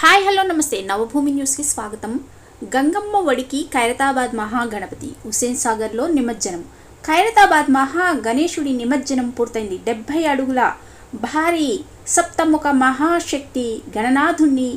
Hi hello నమస్తే. నవభూమి న్యూస్కి స్వాగతం. గంగమ్మ ఒడికి ఖైరతాబాద్ మహాగణపతి హుసేన్ సాగర్లో నిమజ్జనం. ఖైరతాబాద్ మహా గణేశుడి నిమజ్జనం పూర్తయింది. డెబ్భై అడుగుల భారీ సప్తముఖ మహాశక్తి గణనాథుణ్ణి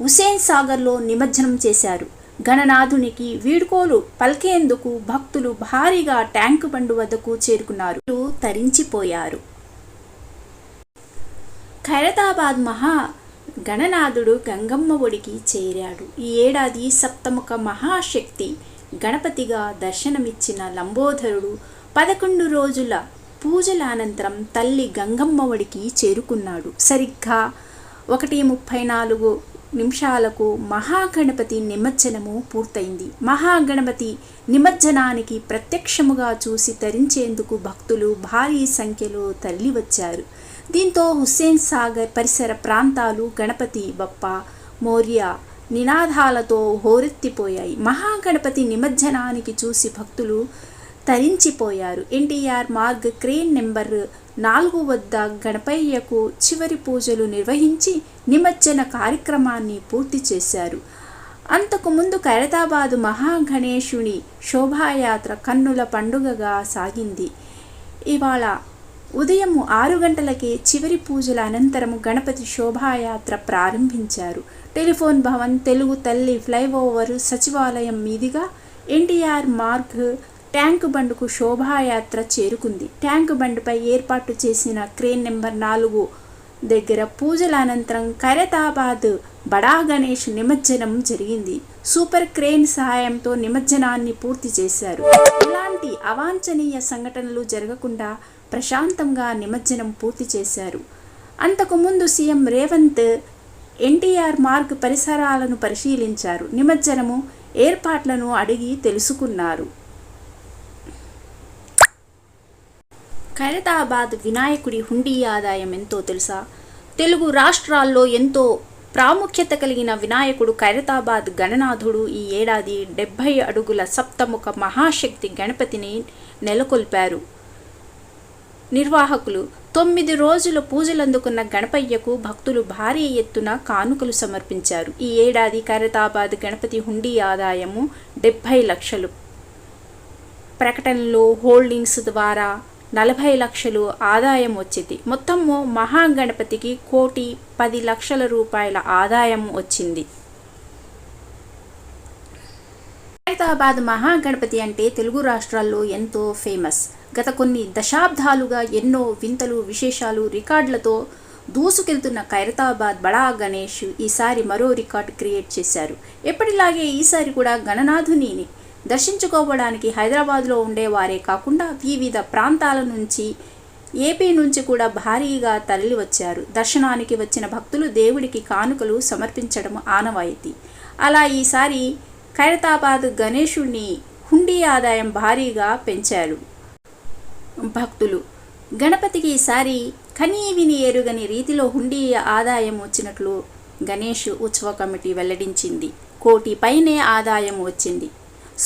హుసేన్ సాగర్లో నిమజ్జనం చేశారు. గణనాథునికి వీడ్కోలు పలికేందుకు భక్తులు భారీగా ట్యాంకు బండు వద్దకు చేరుకున్నారు. తరించిపోయారు. ఖైరతాబాద్ మహా గణనాథుడు గంగమ్మ ఒడికి చేరాడు. ఈ ఏడాది సప్తముఖ మహాశక్తి గణపతిగా దర్శనమిచ్చిన లంబోదరుడు పదకొండు రోజుల పూజల అనంతరం తల్లి గంగమ్మ ఒడికి చేరుకున్నాడు. సరిగ్గా ఒకటి ముప్పై నాలుగు నిమిషాలకు మహాగణపతి నిమజ్జనము పూర్తయింది. మహాగణపతి నిమజ్జనానికి ప్రత్యక్షముగా చూసి తరించేందుకు భక్తులు భారీ సంఖ్యలో తరలివచ్చారు. దీంతో హుస్సేన్ సాగర్ పరిసర ప్రాంతాలు గణపతి బప్ప మౌర్య నినాదాలతో హోరెత్తిపోయాయి. మహాగణపతి నిమజ్జనానికి చూసి భక్తులు తరించిపోయారు. ఎన్టీఆర్ మార్గ్ క్రేన్ నెంబర్ నాలుగు వద్ద గణపయ్యకు చివరి పూజలు నిర్వహించి నిమజ్జన కార్యక్రమాన్ని పూర్తి చేశారు. అంతకుముందు ఖైరతాబాదు మహాగణేశుని శోభాయాత్ర కన్నుల పండుగగా సాగింది. ఇవాళ ఉదయం ఆరు గంటలకే చివరి పూజల అనంతరం గణపతి శోభాయాత్ర ప్రారంభించారు. టెలిఫోన్ భవన్ తెలుగు తల్లి ఫ్లైఓవర్ సచివాలయం మీదుగా ఎన్టీఆర్ మార్గ్ ట్యాంకు బండుకు శోభాయాత్ర చేరుకుంది. ట్యాంక్ బండ్పై ఏర్పాటు చేసిన క్రేన్ నెంబర్ నాలుగు దగ్గర పూజల అనంతరం ఖైరతాబాద్ బడా గణేష్ నిమజ్జనం జరిగింది. సూపర్ క్రేన్ సహాయంతో నిమజ్జనాన్ని పూర్తి చేశారు. ఇలాంటి అవాంఛనీయ సంఘటనలు జరగకుండా ప్రశాంతంగా నిమజ్జనం పూర్తి చేశారు. అంతకుముందు సీఎం రేవంత్ ఎన్టీఆర్ మార్గ్ పరిసరాలను పరిశీలించారు. నిమజ్జనము ఏర్పాట్లను అడిగి తెలుసుకున్నారు. ఖైరతాబాద్ వినాయకుడి హుండీ ఆదాయం ఎంతో తెలుసా? తెలుగు రాష్ట్రాల్లో ఎంతో ప్రాముఖ్యత కలిగిన వినాయకుడు ఖైరతాబాద్ గణనాథుడు ఈ ఏడాది డెబ్భై అడుగుల సప్తముఖ మహాశక్తి గణపతిని నెలకొల్పారు. నిర్వాహకులు తొమ్మిది రోజుల పూజలందుకున్న గణపయ్యకు భక్తులు భారీ ఎత్తున కానుకలు సమర్పించారు. ఈ ఏడాది ఖైరతాబాద్ గణపతి హుండీ ఆదాయము డెబ్భై లక్షలు. ప్రకటనలు హోల్డింగ్స్ ద్వారా నలభై లక్షలు ఆదాయం వచ్చింది. మొత్తము మహాగణపతికి కోటి పది లక్షల రూపాయల ఆదాయం వచ్చింది. ఖైరతాబాద్ మహాగణపతి అంటే తెలుగు రాష్ట్రాల్లో ఎంతో ఫేమస్. గత కొన్ని దశాబ్దాలుగా ఎన్నో వింతలు విశేషాలు రికార్డులతో దూసుకెళ్తున్న ఖైరతాబాద్ బడా గణేష్ ఈసారి మరో రికార్డు క్రియేట్ చేశారు. ఎప్పటిలాగే ఈసారి కూడా గణనాథునిని దర్శించుకోవడానికి హైదరాబాద్లో ఉండేవారే కాకుండా వివిధ ప్రాంతాల నుంచి ఏపీ నుంచి కూడా భారీగా తరలి వచ్చారు దర్శనానికి వచ్చిన భక్తులు దేవుడికి కానుకలు సమర్పించడం ఆనవాయితీ. అలా ఈసారి ఖైరతాబాద్ గణేషుణ్ణి హుండీ ఆదాయం భారీగా పెంచారు భక్తులు. గణపతికి ఈసారి కనీ విని ఎరుగని రీతిలో హుండీ ఆదాయం వచ్చినట్లు గణేష్ ఉత్సవ కమిటీ వెల్లడించింది. కోటి పైనే ఆదాయం వచ్చింది.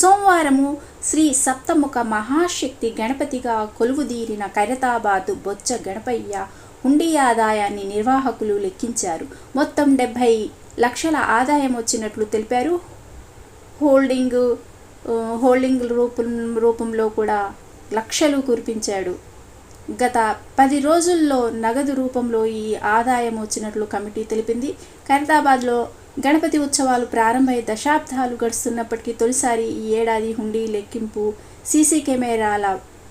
సోమవారము శ్రీ సప్తముఖ మహాశక్తి గణపతిగా కొలువుదీరిన ఖైరతాబాద్ బొచ్చ గణపయ్య హుండీ ఆదాయాన్ని నిర్వాహకులు లెక్కించారు. మొత్తం డెబ్భై లక్షల ఆదాయం వచ్చినట్లు తెలిపారు. హోల్డింగ్ హోల్డింగ్ రూపం రూపంలో కూడా లక్షలు కురిపించాడు. గత పది రోజుల్లో నగదు రూపంలో ఈ ఆదాయం వచ్చినట్లు కమిటీ తెలిపింది. ఖైరతాబాద్లో గణపతి ఉత్సవాలు ప్రారంభమై దశాబ్దాలు గడుస్తున్నప్పటికీ తొలిసారి ఈ ఏడాది హుండీ లెక్కింపు సీసీ కెమెరాల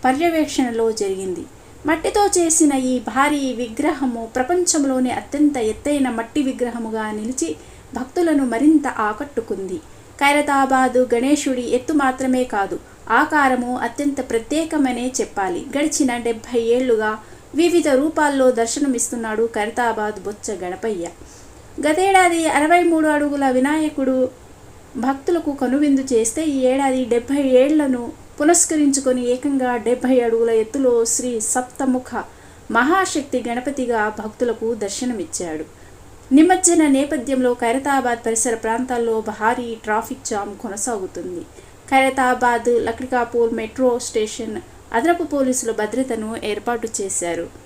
పర్యవేక్షణలో జరిగింది. మట్టితో చేసిన ఈ భారీ విగ్రహము ప్రపంచంలోనే అత్యంత ఎత్తైన మట్టి విగ్రహముగా నిలిచి భక్తులను మరింత ఆకట్టుకుంది. ఖైరతాబాదు గణేశుడి ఎత్తు మాత్రమే కాదు ఆకారము అత్యంత ప్రత్యేకమనే చెప్పాలి. గడిచిన డెబ్భై ఏళ్ళుగా వివిధ రూపాల్లో దర్శనమిస్తున్నాడు ఖైరతాబాద్ బొచ్చ గణపయ్య. గతేడాది అరవై మూడు అడుగుల వినాయకుడు భక్తులకు కనువిందు చేస్తే ఈ ఏడాది డెబ్భై ఏళ్ళను పునస్కరించుకొని ఏకంగా డెబ్భై అడుగుల ఎత్తులో శ్రీ సప్తముఖ మహాశక్తి గణపతిగా భక్తులకు దర్శనమిచ్చాడు. నిమజ్జన నేపథ్యంలో ఖైరతాబాద్ పరిసర ప్రాంతాల్లో భారీ ట్రాఫిక్ జామ్ కొనసాగుతుంది. ఖైరతాబాద్ లక్డికాపూర్ మెట్రో స్టేషన్ అదనపు పోలీసులు భద్రతను ఏర్పాటు చేశారు.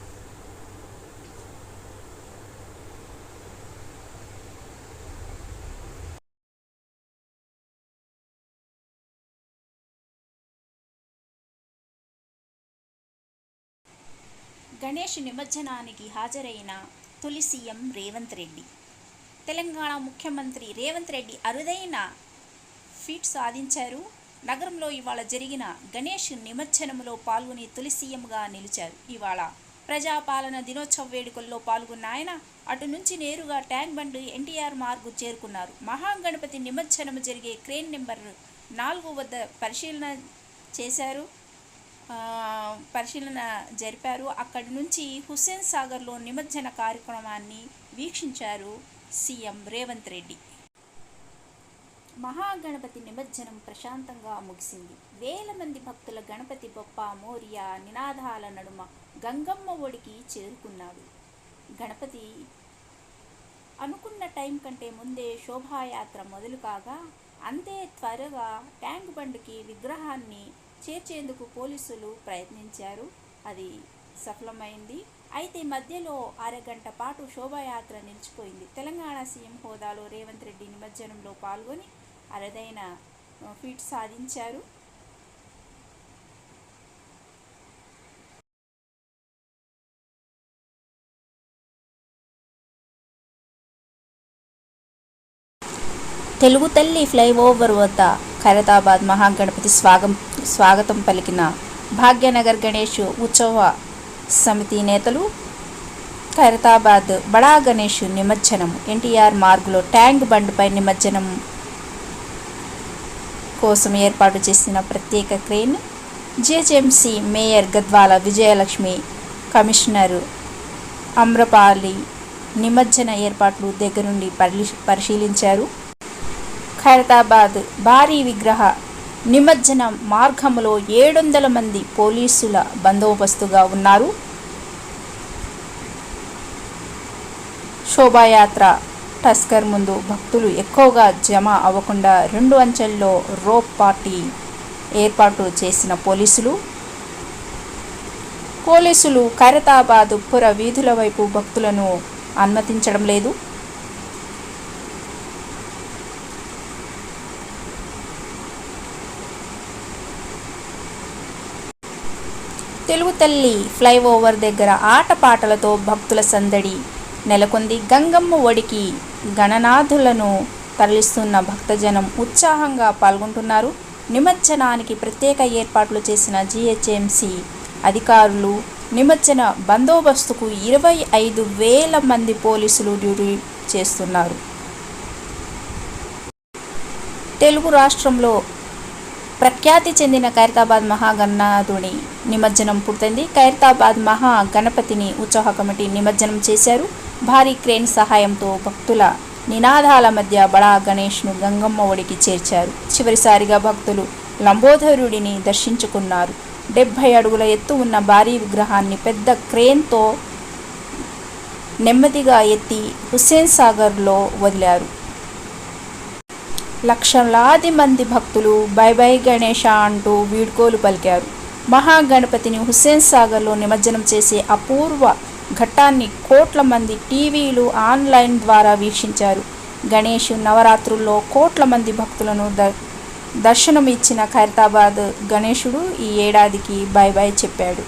గణేష్ నిమజ్జనానికి హాజరైన తొలి సీఎం రేవంత్ రెడ్డి. తెలంగాణ ముఖ్యమంత్రి రేవంత్ రెడ్డి అరుదైన ఫీట్ సాధించారు. నగరంలో ఇవాళ జరిగిన గణేష్ నిమజ్జనంలో పాల్గొని తొలి సీఎంగా నిలిచారు. ఇవాళ ప్రజాపాలన దినోత్సవ వేడుకల్లో పాల్గొన్న ఆయన అటు నుంచి నేరుగా ట్యాంక్ బండ్ ఎన్టీఆర్ మార్గు చేరుకున్నారు. మహాగణపతి నిమజ్జనం జరిగే క్రేన్ నెంబర్ నాలుగు వద్ద పరిశీలన చేశారు. పరిశీలన జరిపారు. అక్కడి నుంచి హుస్సేన్ సాగర్లో నిమజ్జన కార్యక్రమాన్ని వీక్షించారు సీఎం రేవంత్ రెడ్డి. మహాగణపతి నిమజ్జనం ప్రశాంతంగా ముగిసింది. వేల మంది భక్తుల గణపతి బొప్ప మోరియా నినాదాల నడుమ గంగమ్మ ఒడికి చేరుకున్నాడు. గణపతి అనుకున్న టైం కంటే ముందే శోభాయాత్ర మొదలు కాగా అంతే త్వరగా ట్యాంక్ బండ్కి విగ్రహాన్ని చేర్చేందుకు పోలీసులు ప్రయత్నించారు. అది సఫలమైంది. అయితే మధ్యలో అరగంట పాటు శోభాయాత్ర నిలిచిపోయింది. తెలంగాణ సీఎం హోదాలో రేవంత్ రెడ్డి నిమజ్జనంలో పాల్గొని అరుదైన ఫీట్ సాధించారు. తెలుగు తల్లి ఫ్లైఓవర్ వద్ద ఖైరతాబాద్ మహాగణపతి స్వాగం. స్వాగతం పలికిన భాగ్యనగర్ గణేష్ ఉత్సవ సమితి నేతలు ఖైరతాబాద్ బడా గణేష్ నిమజ్జనం ఎన్టీఆర్ మార్గులో ట్యాంక్ బండ్పై నిమజ్జనం కోసం ఏర్పాటు చేసిన ప్రత్యేక crane GHMC mayor Gadwal Vijayalakshmi commissioner Amrapali నిమజ్జన ఏర్పాట్లు దగ్గరుండి పరిశీలించారు. ఖైరతాబాద్ భారీ విగ్రహ నిమజ్జన మార్గంలో ఏడు వందల మంది పోలీసుల బందోబస్తుగా ఉన్నారు. శోభాయాత్ర టస్కర్ ముందు భక్తులు ఎక్కువగా జమ అవ్వకుండా రెండు అంచెల్లో రోప్ పార్టీ ఏర్పాటు చేసిన పోలీసులు. పోలీసులు ఖైరతాబాద్ పుర వీధుల వైపు భక్తులను అనుమతించడం లేదు. తెలుగు తల్లి ఫ్లైఓవర్ దగ్గర ఆటపాటలతో భక్తుల సందడి. నెలకొంది గంగమ్మ ఒడికి గణనాథులను తరలిస్తున్న భక్తజనం ఉత్సాహంగా పాల్గొంటున్నారు. నిమజ్జనానికి ప్రత్యేక ఏర్పాట్లు చేసిన జిహెచ్ఎంసి అధికారులు నిమజ్జన బందోబస్తుకు ఇరవై ఐదు వేల మంది పోలీసులు డ్యూటీ చేస్తున్నారు. తెలుగు రాష్ట్రంలో ప్రఖ్యాతి చెందిన ఖైరతాబాద్ మహాగణనాథుని నిమజ్జనం పూర్తయింది. ఖైరతాబాద్ మహా గణపతిని ఉత్సాహ కమిటీ నిమజ్జనం చేశారు. భారీ క్రేన్ సహాయంతో భక్తుల నినాదాల మధ్య బడా గణేష్ను గంగమ్మ ఒడికి చేర్చారు. చివరిసారిగా భక్తులు లంబోదరుడిని దర్శించుకున్నారు. డెబ్భై అడుగుల ఎత్తు ఉన్న భారీ విగ్రహాన్ని పెద్ద క్రేన్తో నెమ్మదిగా ఎత్తి హుస్సేన్ సాగర్లో వదిలారు. లక్షలాది మంది భక్తులు బై బై గణేష అంటూ వీడ్కోలు పలికారు. మహాగణపతిని హుస్సేన్ సాగర్లో నిమజ్జనం చేసే అపూర్వ ఘట్టాన్ని కోట్ల మంది టీవీలు ఆన్లైన్ ద్వారా వీక్షించారు. గణేష్ నవరాత్రుల్లో కోట్ల మంది భక్తులను ద దర్శనం ఇచ్చిన ఖైరతాబాద్ గణేశుడు ఈ ఏడాదికి బై బై చెప్పాడు.